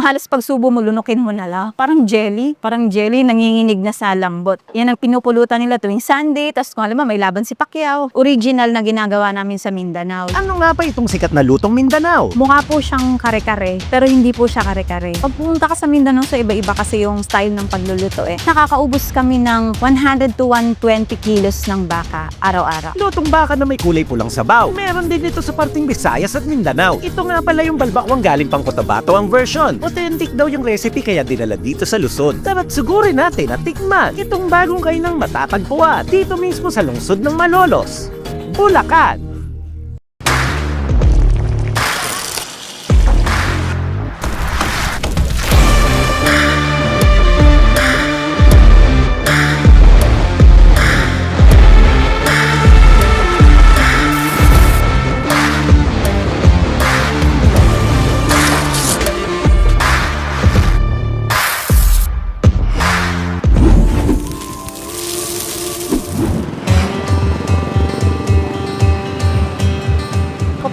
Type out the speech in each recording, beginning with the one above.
Halos pag subo mo, lunukin mo na lang. Parang jelly. Parang jelly, nanginginig na sa lambot. Yan ang pinupulutan nila tuwing Sunday. Tapos kung alam mo, may laban si Pacquiao. Original na ginagawa namin sa Mindanao. Ano nga ba itong sikat na lutong Mindanao? Mukha po siyang kare-kare, pero hindi po siya kare-kare. Pag pumunta ka sa Mindanao, so iba-iba kasi yung style ng pagluluto eh. Nakakaubos kami ng 100 to 120 kilos ng baka araw-araw. Lutong baka na may kulay pulang sabaw. Meron din ito sa parting Visayas at Mindanao. Ito nga pala yung balbakwang galing pang Cotabato ang version. Authentic daw yung recipe kaya dinala dito sa Luzon. Tara't sugurin natin at tikman itong bagong kainang matatagpuan dito mismo sa lungsod ng Malolos. Bulacan!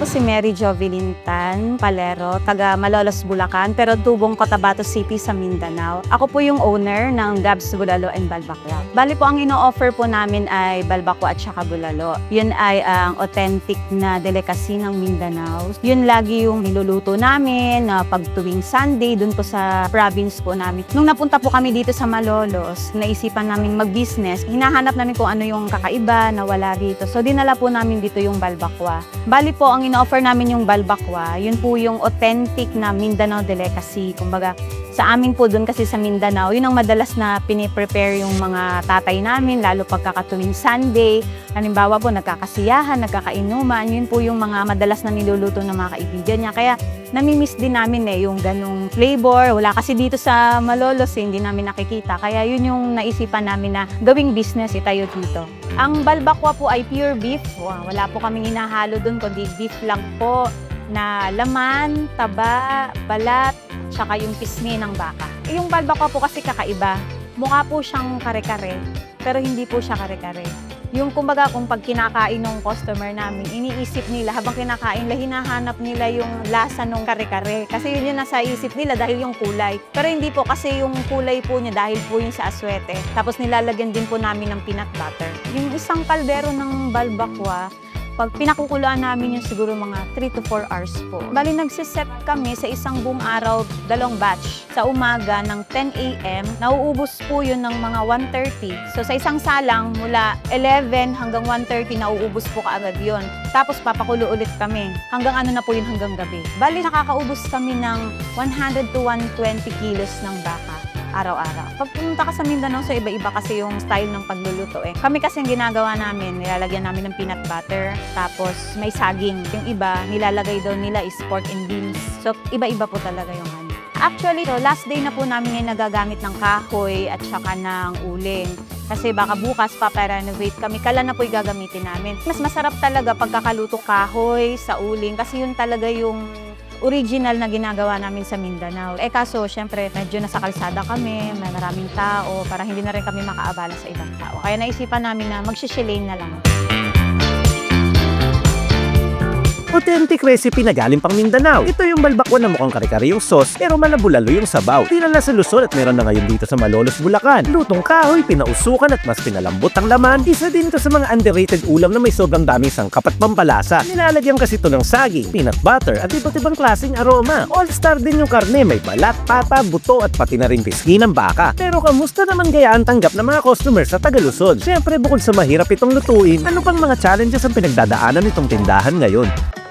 Si Mary Jovelyn Tan Palero, taga Malolos, Bulacan, pero tubong Cotabato City sa Mindanao. Ako po yung owner ng Gabs Bulalo and Balbakwa. Bali po ang ino-offer po namin ay Balbakwa at saka Bulalo. Yun ay ang authentic na delicacy ng Mindanao. Yun lagi yung niluluto namin na pag tuwing Sunday dun po sa province po namin. Nung napunta po kami dito sa Malolos, naisipan namin mag-business. Hinahanap namin kung ano yung kakaiba na wala dito. So dinala po namin dito yung Balbakwa. Bali po, ang ino-offer namin yung balbakwa, yun po yung authentic na Mindanao delicacy. Kumbaga, sa amin po doon kasi sa Mindanao, yun ang madalas na piniprepare yung mga tatay namin, lalo pagkakatuwing Sunday. Halimbawa po, nagkakasiyahan, nagkakainuman, yun po yung mga madalas na niluluto ng mga kaibigan niya. Kaya namimiss din namin eh, yung ganong flavor. Wala kasi dito sa Malolos, eh, hindi namin nakikita. Kaya yun yung naisipan namin na gawing business itayo dito. Ang balbakwa po ay pure beef. Wa- Wala po kaming hinahalo doon, kundi beef lang po na laman, taba, balat, tsaka yung pisngi ng baka. Yung balbakwa po kasi kakaiba. Mukha po siyang kare-kare, pero hindi po siya kare-kare. Yung kumbaga kung pag kinakain ng customer namin, iniisip nila habang kinakain nila, hinahanap nila yung lasa ng kare-kare. Kasi yun yung nasa isip nila dahil yung kulay. Pero hindi po kasi yung kulay po niya dahil po yung sa aswete. Tapos nilalagyan din po namin ng peanut butter. Yung isang kaldero ng balbakwa, pag pinakukuluan namin yung siguro mga 3 to 4 hours po. Bali, nagsiset kami sa isang buong araw, dalawang batch. Sa umaga ng 10 a.m., nauubos po yun ng mga 1.30. So sa isang salang, mula 11 hanggang 1.30, nauubos po kaagad yun. Tapos papakulo ulit kami. Hanggang ano na po yun hanggang gabi. Bali, nakakaubos kami ng 100 to 120 kilos ng baka araw-araw. Pag pumunta ka sa Mindanao, so iba-iba kasi yung style ng pagluluto eh. Kami kasi ang ginagawa namin, nilalagyan namin ng peanut butter, tapos may saging. Yung iba, nilalagay daw nila is pork and beans. So, iba-iba po talaga yung ano. Actually, so, last day na po namin ngayon nagagamit ng kahoy at saka ng uling. Kasi baka bukas pa-renovate kami, kala na po gagamitin namin. Mas masarap talaga pagkakaluto kahoy sa uling kasi yun talaga yung original na ginagawa namin sa Mindanao. Eh kaso, syempre, medyo nasa kalsada kami, may maraming tao, para hindi na rin kami makaabala sa ibang tao. Kaya naisipan namin na magsishilane na lang. Authentic recipe na galing pang Mindanao. Ito yung balbakwan na mukhang kare-kare yung sauce pero malabulalo yung sabaw. Dinala sa Luzon at meron na ngayon dito sa Malolos, Bulacan. Lutong kahoy, pinausukan at mas pinalambot ang laman. Isa din to sa mga underrated ulam na may sobrang daming sangkap at pampalasa. Nilalagyan kasi ito ng saging, peanut butter at iba't ibang klaseng aroma. All-star din yung karne, may balat, pata, buto at pati na rin pisngi ng baka. Pero kamusta naman kaya ang tanggap ng mga customers sa Taga Luzon? Siyempre bukod sa mahirap itong lutuin, ano pang mga challenges ang pinagdadaanan nitong tindahan ngayon?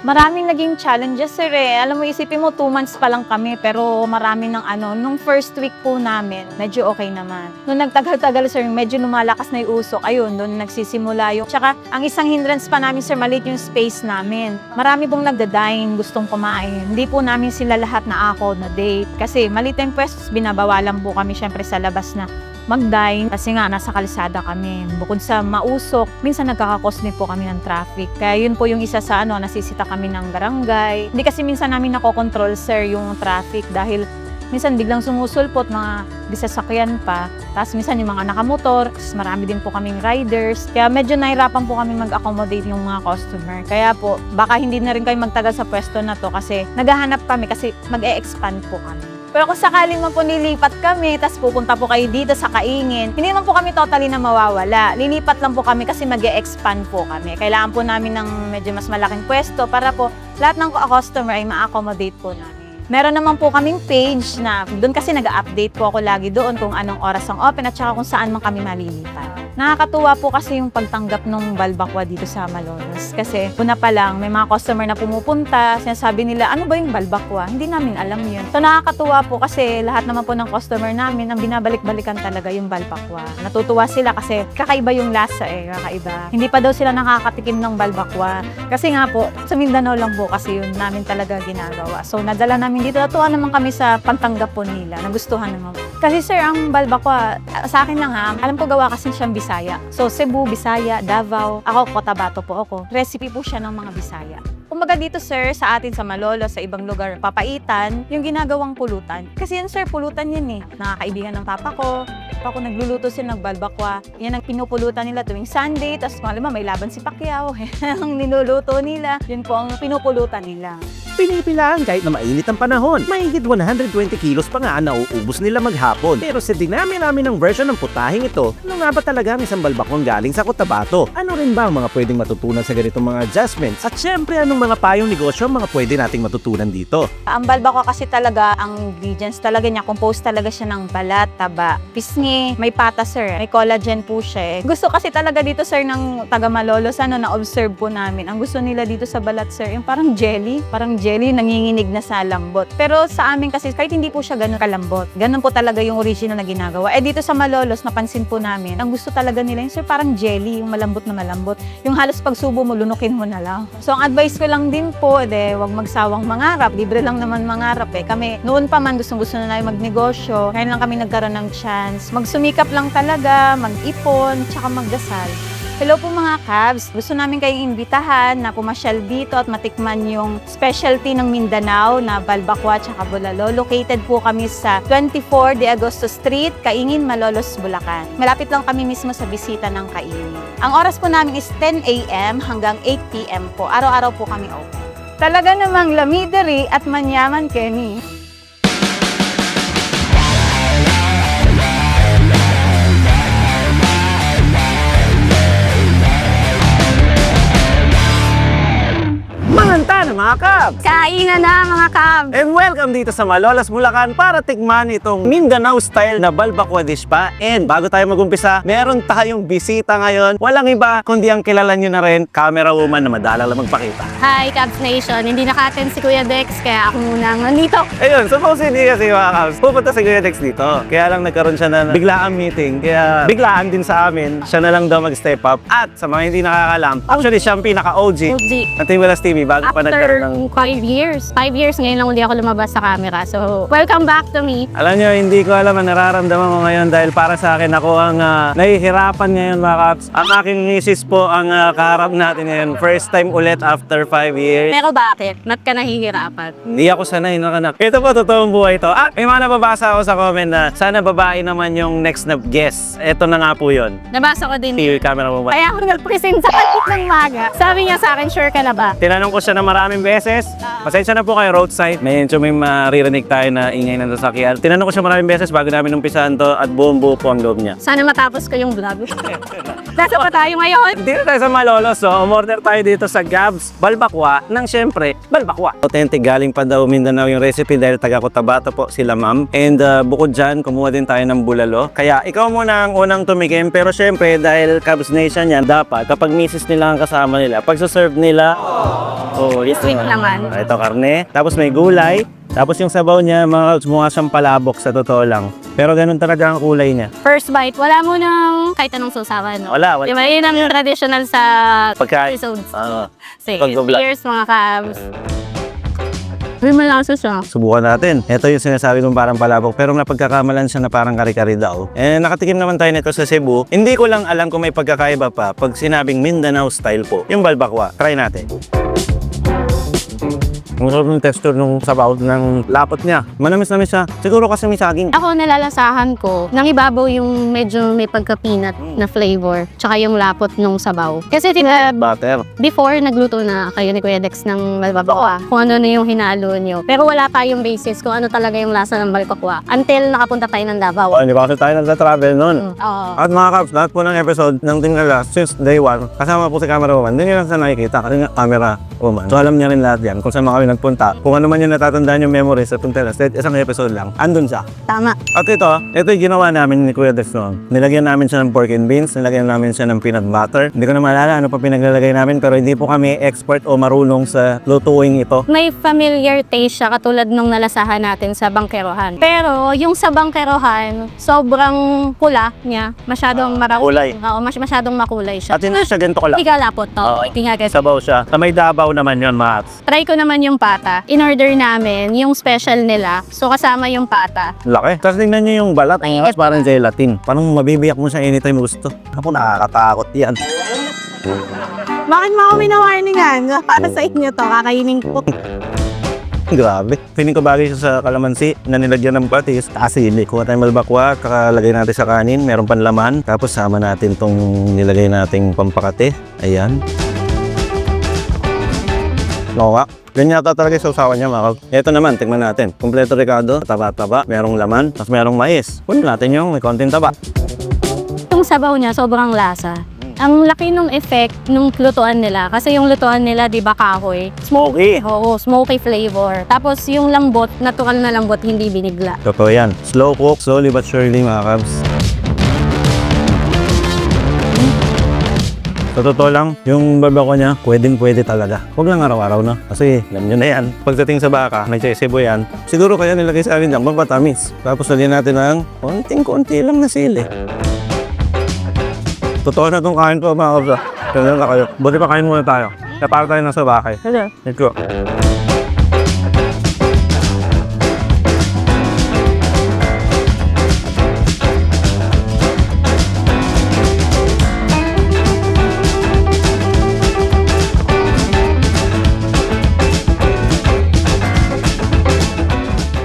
Maraming naging challenges, sir eh. Alam mo, isipin mo, two months pa lang kami, pero marami ng ano. Nung first week po namin, medyo okay naman. Nung nagtagal-tagal, sir, medyo lumalakas na yung usok. Ayun, doon nagsisimula yung... Tsaka, ang isang hindrance pa namin, sir, maliit yung space namin. Marami pong nagda-dine, gustong kumain. Hindi po namin sila lahat na ako na date. Kasi maliit yung pwestos, binabawalan po kami, syempre, sa labas na mag-dine kasi nga nasa kalsada kami. Bukod sa mausok, minsan nagkakakosme po kami ng traffic. Kaya yun po yung isa sa ano, nasisita kami ng barangay. Hindi kasi minsan namin nakokontrol, sir, yung traffic dahil minsan biglang sumusulpot, mga disasakyan pa. Tapos minsan yung mga nakamotor, marami din po kaming riders. Kaya medyo nahirapan po kami mag-accommodate yung mga customer. Kaya po, baka hindi na rin kayo magtagal sa pwesto na to kasi naghahanap kami kasi mag-e-expand po kami. Pero kung sakaling man po nilipat kami, tapos pupunta po kayo dito sa Kaingin, hindi naman po kami totally na mawawala. Lilipat lang po kami kasi mag expand po kami. Kailangan po namin ng medyo mas malaking pwesto para po lahat ng customer ay ma-accommodate po namin. Meron naman po kaming page na doon kasi nag-update po ako lagi doon kung anong oras ang open at saka kung saan man kami malilipat. Nakakatuwa po kasi yung pagtanggap ng balbakwa dito sa Malolos. Kasi una pa lang, may mga customer na pumupunta, sinasabi nila, ano ba yung balbakwa? Hindi namin alam yun. So nakakatuwa po kasi lahat naman po ng customer namin, ang binabalik-balikan talaga yung balbakwa. Natutuwa sila kasi kakaiba yung lasa eh, kakaiba. Hindi pa daw sila nakakatikim ng balbakwa. Kasi nga po, sa Mindanao lang po kasi yun namin talaga ginagawa. So nadala namin dito, natuwa naman kami sa pagtanggap po nila, nagustuhan naman. Kasi sir, ang balbakwa, sa akin lang ha, alam ko gawa kasi siyang Bisaya. So Cebu, Bisaya, Davao, ako Cotabato po ako. Recipe po siya ng mga Bisaya. Kumbaga dito sir, sa atin sa Malolo, sa ibang lugar, papaitan, yung ginagawang pulutan. Kasi yan sir, pulutan yan eh. Nakakaibigan ng papa ko, papa ko nagluluto sila ng balbakwa. Yan ang pinupulutan nila tuwing Sunday, tapos kung alam may laban si Pacquiao. ang niluluto nila, yun po ang pinupulutan nila. Pinipilaan kahit na mainit ang panahon. Mahigit 120 kilos pa nga nauubos nila maghapon. Pero sa dinami namin ng version ng putahing ito, ano nga ba talaga ang isang balbakwang galing sa Cotabato? Ano rin ba ang mga pwedeng matutunan sa ganitong mga adjustments? At syempre, anong mga payong negosyo ang mga pwede nating matutunan dito? Ang balbakwa kasi talaga, ang ingredients talaga niya, composed talaga siya ng balat, taba, pisngi, may pata sir, may collagen po siya eh. Gusto kasi talaga dito sir ng taga Malolos, ano, na-observe po namin. Ang gusto nila dito sa balat sir, yung parang jelly, parang jelly, nanginginig na sa lambot. Pero sa amin kasi, kahit hindi po siya ganun kalambot, ganun po talaga yung original na ginagawa. Eh dito sa Malolos, napansin po namin, ang gusto talaga nila yung sir, parang jelly, yung malambot na malambot. Yung halos pag subo mo, lunukin mo na lang. So ang advice ko lang din po, de, wag magsawang mangarap. Libre lang naman mangarap eh. Kami, noon pa man gustong gusto na namin magnegosyo. Ngayon lang kami nagkaroon ng chance. Magsumikap lang talaga, mag-ipon, tsaka magdasal. Hello po mga Cavs! Gusto namin kayong imbitahan na pumasyal dito at matikman yung specialty ng Mindanao na Balbakwa at Bulalo. Located po kami sa 24 de Agosto Street, Kaingin, Malolos, Bulacan. Malapit lang kami mismo sa bisita ng Kaingin. Ang oras po namin is 10 a.m. hanggang 8 p.m. po. Araw-araw po kami open. Talaga namang lamideri at manyaman, Kenny. pregunta na mga Kabs! Kainan na mga Cavs! And welcome dito sa Malolas, Bulacan para tikman itong Mindanao style na balbakwa dish pa. And bago tayo magumpisa, meron tayong bisita ngayon. Walang iba kundi ang kilala nyo na rin, camera woman na madalang lang magpakita. Hi, Cubs Nation. Hindi naka-attend si Kuya Dex, kaya ako muna nandito. Ayun, supposedly kasi mga Kabs, pupunta si Kuya Dex dito. Kaya lang nagkaroon siya na biglaang meeting. Kaya biglaan din sa amin, siya na lang daw mag-step up. At sa mga hindi nakakalam, actually siya ang pinaka-OG OG. ng Team Velas TV bago pa nagkaroon ng... After five years. Five years ngayon lang uli ako lumabas sa camera. So, welcome back to me. Alam nyo, hindi ko alam ang nararamdaman ko ngayon dahil para sa akin ako ang ah, nahihirapan ngayon mga Kaps. Ang aking misis po ang ah, kaharap natin ngayon. First time ulit after 5 years. Pero bakit? Not ka nahihirapan? Hindi ako sanay na kanak. Ito po, totoong buhay to. Ah, may mga nababasa ako sa comment na sana babae naman yung next na guest. Ito na nga po yun. Nabasa ko din. TV camera mo ba? Kaya ako nag-present sa kapit ng maga. Sabi niya sa akin, sure ka na ba? Tinanong ko siya na maraming beses. Pasensya na po kayo roadside. Medyo may maririnig tayo na ingay ng sasakyan. Tinanong ko siya maraming beses bago namin umpisahan to at buong buo po ang loob niya. Sana matapos ko yung vlog. Nasa pa tayo ngayon? Dito tayo sa Malolos, so umorder tayo dito sa Gabs Balbakwa ng syempre Balbakwa. Authentic galing pa daw Mindanao yung recipe dahil taga Cotabato po sila ma'am. And uh, bukod dyan, kumuha din tayo ng bulalo. Kaya ikaw muna ang unang tumikim pero syempre dahil Cavs Nation yan, dapat kapag misis nila ang kasama nila, pag serve nila, oh, ito. Sweet naman. Ah, Ito karne, tapos may gulay, tapos yung sabaw niya, mga mukha siyang palabok sa totoo lang. Pero ganun talaga ang kulay niya. First bite, wala mo nang kahit anong susawan. No? Wala, wala. Di ba, yun ang traditional sa Pagkain. episodes. Sige, Pag-vlog. cheers mga Cubs. May malasa siya. Subukan natin. Ito yung sinasabi kong parang palabok pero napagkakamalan siya na parang kari-kari daw. Eh, nakatikim naman tayo nito sa Cebu. Hindi ko lang alam kung may pagkakaiba pa pag sinabing Mindanao style po. Yung balbakwa. Try natin. Ang sarap ng texture nung sabaw ng lapot niya. Manamis-namis siya. Siguro kasi may saging. Ako nalalasahan ko, nang ibabaw yung medyo may pagka-peanut na flavor, tsaka yung lapot nung sabaw. Kasi tina, Butter. before nagluto na kayo ni Kuya Dex ng balbacoa, kung ano na yung hinalo nyo. Pero wala tayong basis kung ano talaga yung lasa ng balbacoa until nakapunta tayo ng Davao. Oh, hindi pa kasi tayo nagta-travel noon. Mm, Oo. At mga Cubs, lahat po ng episode ng Team Galas since day one, kasama po si camera woman. Hindi nyo lang siya nakikita kasi nga camera woman. So alam niya rin lahat yan kung saan mga kami nagpunta. Kung ano man yung natatandaan yung memories sa Puntelas, kahit isang episode lang, andun siya. Tama. At ito, ito yung ginawa namin ni Kuya noon. Nilagyan namin siya ng pork and beans, nilagyan namin siya ng peanut butter. Hindi ko na maalala ano pa pinaglalagay namin pero hindi po kami expert o marunong sa lutuing ito. May familiar taste siya katulad nung nalasahan natin sa bangkerohan. Pero yung sa bangkerohan, sobrang pula niya. Masyadong mara- kulay. Oo, mas masyadong makulay siya. At hindi siya ganito ko lang. Igalapot to. Oo. Tingnan guys. Sabaw siya. Sa may dabaw naman yun, Mats. Try ko naman yung pata. In-order namin yung special nila. So kasama yung pata. Laki. Tapos tingnan niyo yung balat. Ang angas parang gelatin. Parang mabibiyak mo siya anytime gusto. Ako nakakatakot yan. Bakit mo ako minawarningan? Para sa inyo to, kakainin ko. Grabe. Feeling ko bagay siya sa kalamansi na nilagyan ng patis. Asili. Kuha tayong malbakwa, kakalagay natin sa kanin, meron pan laman. Tapos sama natin tong nilagay nating pampakate. Ayan. Oo nga. Ganyan yata talaga yung sausawan niya, mga kab. Ito naman, tingnan natin. Kompleto Ricardo, taba-taba, merong laman, tapos merong mais. Kunin natin yung may konting taba. Yung sabaw niya, sobrang lasa. Ang laki nung effect nung lutuan nila. Kasi yung lutuan nila, di ba kahoy? Smoky! Oo, smoky flavor. Tapos yung lambot, natural na lambot, hindi binigla. Totoo yan. Slow cook, slowly but surely mga kabs. Sa totoo lang, yung babako niya, pwedeng pwede talaga. Huwag lang araw-araw na. Kasi, alam nyo na yan. Pagdating sa baka, may sisibo yan. Siguro kaya nilagay sa akin dyan, magpatamis. Tapos lagyan natin ng konting-konti lang na sili. Totoo na itong kain ko mga kabs. ah. Ganyan na kayo. Buti pa kain muna tayo. Kaya para tayo nasa bakay. Let's go.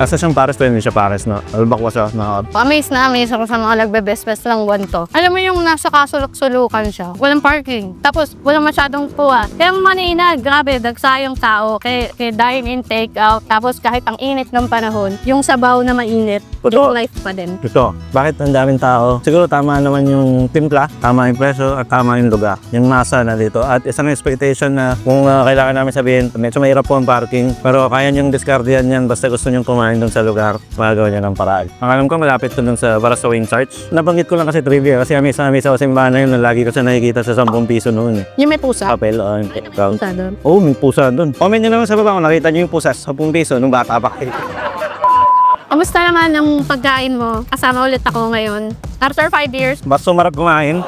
Asa siyang pares pero hindi siya pares na. Albakwa siya na Amaze na amaze ako sa mga nagbe-best best lang one to. Alam mo yung nasa kasulok-sulukan siya. Walang parking. Tapos walang masyadong puwa. Kaya manina, grabe, dagsayang tao. Kaya, kaya dine in, take out. Tapos kahit ang init ng panahon, yung sabaw na mainit, Totoo. yung life pa din. Ito, bakit ang daming tao? Siguro tama naman yung timpla, tama yung presyo, at tama yung lugar. Yung nasa na dito. At isang expectation na kung uh, kailangan namin sabihin, medyo mahirap po ang parking, pero kaya niyong discardian yan basta gusto niyong kumain doon sa lugar, magagawa niya ng paraan. Ang alam ko, malapit to doon sa Barasawing Church. Nabanggit ko lang kasi trivia, kasi kami sa amin sa simbahan na yun, na lagi ko siya nakikita sa 10 piso noon. Eh. Yung may pusa. Papel, uh, count. Pusa doon. Oo, oh, may pusa doon. Comment niyo naman sa baba kung nakita niyo yung pusa sa 10 piso nung bata pa kayo. Kamusta naman ang pagkain mo? Kasama ulit ako ngayon. After five years, Mas sumarap kumain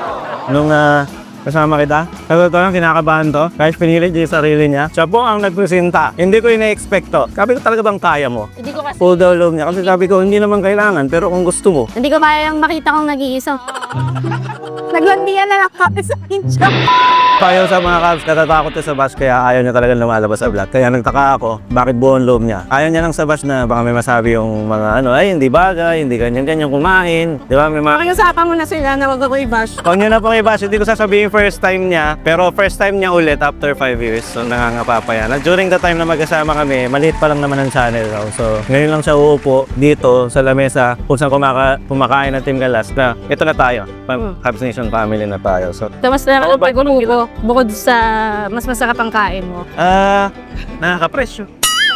nung ah, kasama kita. Sa totoo lang, kinakabahan to. Kahit pinilit niya yung sarili niya. Siya po ang nagpresenta. Hindi ko ina-expect to. Sabi ko talaga bang kaya mo? hindi ko kasi Full daw loob niya. Kasi sabi ko, hindi naman kailangan. Pero kung gusto mo, hindi ko mayang makita kong nag-iisa. Naglandian na lang kami sa inyo. Payo sa mga Cubs, natatakot siya sa bus kaya ayaw niya talaga lumalabas sa vlog. Kaya nagtaka ako, bakit buong loob niya? Ayaw niya lang sa bus na baka may masabi yung mga ano, ay hindi bagay, hindi ganyan-ganyan kumain. Di ba? May mga Pakiusapan mo na sila na wag ako i-bash. Huwag nyo na pong i-bash. Hindi ko sasabihin first time niya. Pero first time niya ulit after 5 years. So nangangapa pa yan. At during the time na magkasama kami, maliit pa lang naman ang channel. No? So ngayon lang siya uupo dito sa lamesa kung saan kumaka, kumakain ng Team Galas na ito na tayo. Pa- Cubs Nation family na tayo. So Tapos na ako pag-ulo bukod sa mas masarap ang kain mo. ah, nakaka-presyo.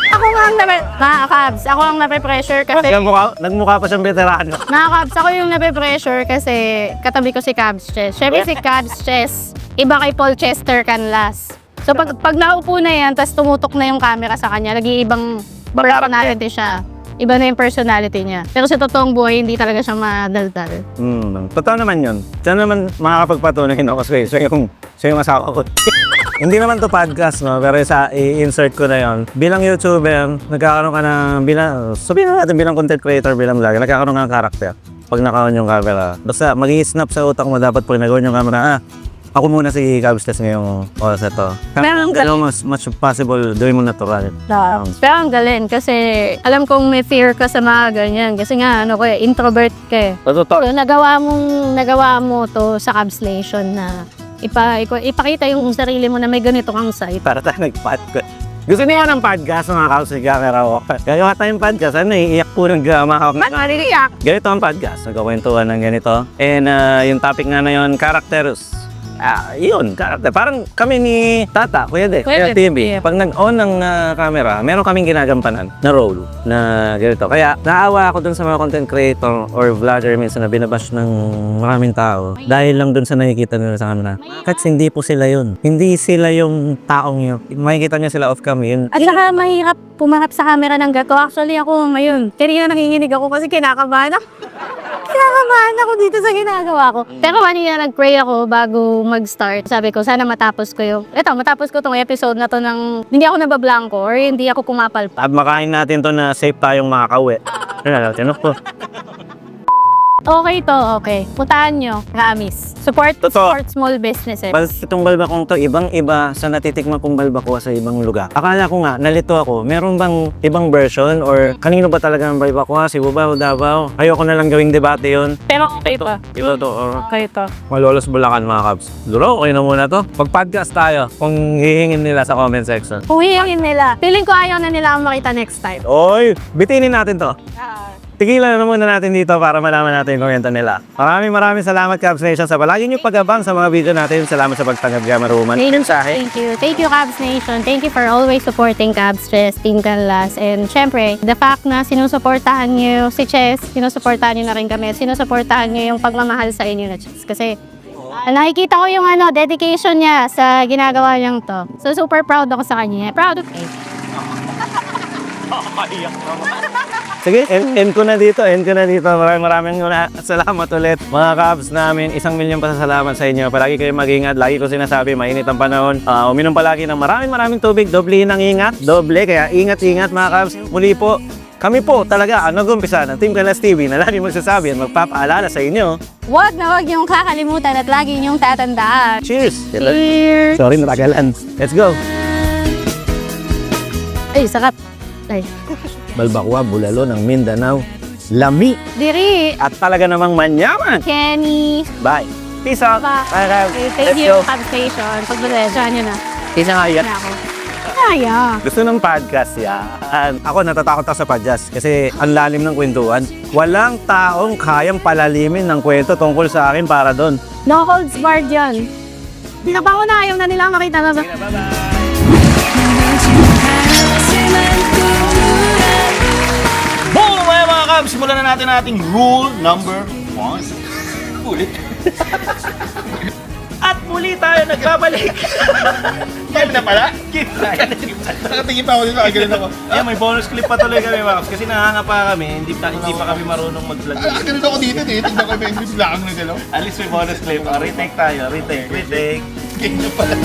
Ako nga ang nape... Nakakabs. Ako ang nape-pressure kasi... Nagmukha, nagmukha pa siyang veterano. Nakakabs. Ako yung nape-pressure kasi katabi ko si Cabs Chess. Siyempre si Cabs Chess, iba kay Paul Chester Canlas. So pag, pag naupo na yan, tapos tumutok na yung camera sa kanya, nag-iibang personality siya. Iba na yung personality niya. Pero sa totoong buhay, hindi talaga siya madaldal. Hmm, totoo naman yun. Siya naman makakapagpatunay no? kasi siya yung, siya yung asawa ko. Hindi naman to podcast, no? Pero sa i-insert ko na yon. Bilang YouTuber, nagkakaroon ka ng bilang, sabihin na natin bilang content creator, bilang vlogger, nagkakaroon ka ng karakter. Pag naka-on yung camera. Basta mag snap sa utak mo dapat pag nag-on yung camera, ah, Ako muna si Cubs test ngayong oras na to. Meron ka- Pero mas much possible, gawin mo natural. Pero ang galing kasi alam kong may fear ka sa mga ganyan. Kasi nga, ano ko eh, introvert ka eh. Totoo. So, nagawa mong, nagawa mo to sa Cubs Nation na ipa, ipa- ipakita yung sarili mo na may ganito kang side. Para tayo nag-podcast. Gusto niya ng podcast mga Cubs ni Camera Walk. Gagawa tayong podcast. Ano, iiyak po ng uh, mga Ba't maliliyak? Ganito ang podcast. Nagkakwentuhan ng ganito. And uh, yung topic nga na yun, characters. Ah, yun, character. Parang kami ni Tata, Kuya De, Kuya Kuya TV. yeah. Pag nag-on ng ah, camera, meron kaming ginagampanan na role na ganito. Kaya naawa ako dun sa mga content creator or vlogger minsan na binabash ng maraming tao dahil lang dun sa nakikita nila sa camera. Kasi hindi po sila yun. Hindi sila yung taong yun. Makikita niyo sila off cam yun. At saka mahirap pumarap sa camera ng gato. Actually ako ngayon, kanina nanginginig ako kasi kinakabahan ako. Kinakabahan ako dito sa ginagawa ko. Pero kanina nag-pray ako bago mag-start. Sabi ko, sana matapos ko yung, eto, matapos ko tong episode na to ng hindi ako nabablanko or hindi ako kumapal. At makain natin to na safe tayong makakauwi. Ano na, tinok ko. Okay to, okay. Puntahan nyo, Ramis. Support, Totoo. support small businesses. Bal itong balbakong to, ibang-iba sa natitikman kong balbakuha sa ibang lugar. Akala ko nga, nalito ako, meron bang ibang version or kanino ba talaga ang balbakuha? Si Bubaw, Davao? Ayoko na lang gawing debate yun. Pero okay to. Ito to, or Okay to. malolos bulakan mga kabs. Duro, okay na muna to. Pag-podcast tayo, kung hihingin nila sa comment section. Kung hihingin nila, feeling ko ayaw na nila akong makita next time. Oy, bitinin natin to. Tigilan na muna natin dito para malaman natin yung kwento nila. Maraming maraming salamat Cubs Nation sa palagi niyo pag-abang sa mga video natin. Salamat sa pagtanggap Gamma Roman. Thank you. Thank you, Cavs Nation. Thank you for always supporting Cavs Chess, Team Canlas. And syempre, the fact na sinusuportahan niyo si Chess, sinusuportahan niyo na rin kami, sinusuportahan niyo yung pagmamahal sa inyo na Chess. Kasi ah, nakikita ko yung ano, dedication niya sa ginagawa niyang to. So, super proud ako sa kanya. Proud of him. Sige, end, end ko na dito, end ko na dito. Maraming maraming salamat ulit. Mga Cubs namin, isang milyon pasasalamat sa inyo. Palagi kayo mag-ingat. Lagi ko sinasabi, mainit ang panahon. Ah, uminom palagi ng maraming maraming tubig. Doble ng ingat. Doble, kaya ingat-ingat mga Cubs. Muli po, kami po talaga ang nag-umpisa ng Team Kalas TV na lagi magsasabi at magpapaalala sa inyo. Huwag na huwag niyong kakalimutan at lagi niyong tatandaan. Cheers! Cheers! Sorry, natagalan. Let's go! Ay, sarap. Ay. Balbakwa, Bulalo ng Mindanao. Lami Diri, at talaga namang manyaman. Kenny, Bye! Peace out! Bye. Bye, thank Let's you, go. Cab Station. Pagpasensya nyo na. Isa nga yan. Na ako. Kaya. Gusto ng podcast yan. Ako natatakot ako sa podcast kasi ang lalim ng kwentuhan. Walang taong kayang palalimin ng kwento tungkol sa akin para doon. No holds barred yan. Hindi na ayaw na nila makita na. Boom! Cubs, simulan na natin ating rule number one. Ulit. At muli tayo nagbabalik. Game na pala? Game na. Nakatingin pa ako dito, ang galing ako. Ayan, may bonus clip pa tuloy kami, Max. Kasi nahanga pa kami. Hindi, pa, hindi pa kami marunong mag-vlog. Ah, ganun ako dito, tinitignan ko yung English lang na galaw. At least may bonus clip. Oh, retake tayo. Retake, retake. Game na pala.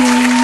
you.